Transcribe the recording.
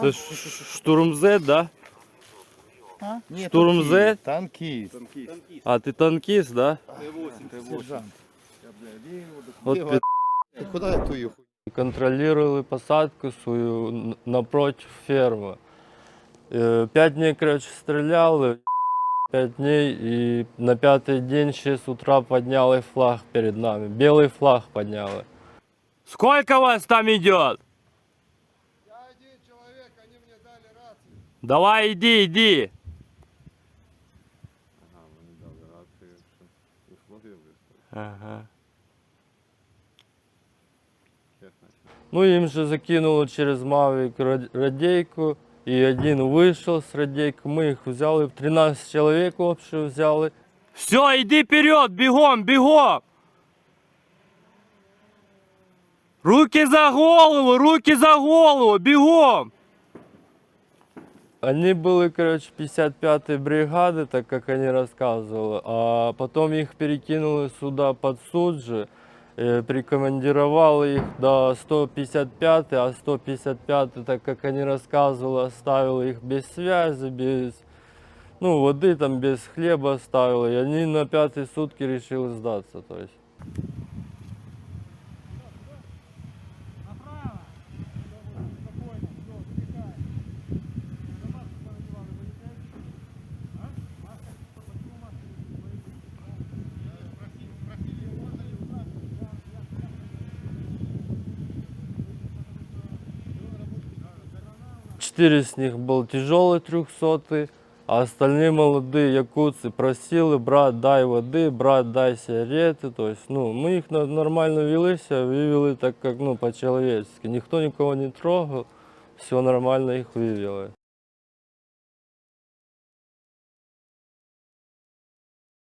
Це ж штурм З, да? А? Ні, Штурм З? Танкіст. А ти танкіст, да? Сержант. От Ігор. під... Ти Куди я тую? контролировали посадку свою н- напротив фермы. Э, Пять дней, короче, стреляли, пять дней, и на пятый день ще с утра подняли флаг перед нами. Белый флаг подняли. Сколько вас там идет? Давай иди, иди. Ага, вони дали рацію, що условия виставили. Ага. Ну, им же закинуло через Мавик рад- радейку, и один вышел с радейки, мы их взяли, 13 человек вообще взяли. Все, иди вперед, бегом, бегом! Руки за голову, руки за голову, бегом! Они были, короче, 55-й бригады, так как они рассказывали, а потом их перекинули сюда под суд же, э, прикомандировал их до 155 а 155 так как они рассказывали, оставил их без связи, без ну, воды там, без хлеба оставил, и они на пятые сутки решили сдаться, то есть. Четыре с них был тяжелый трехсотый, а остальные молодые якутцы просили, брат, дай воды, брат, дай сигареты. То есть, ну, мы их на- нормально вели себя, вывели так, как, ну, по-человечески. Никто никого не трогал, все нормально их вывели.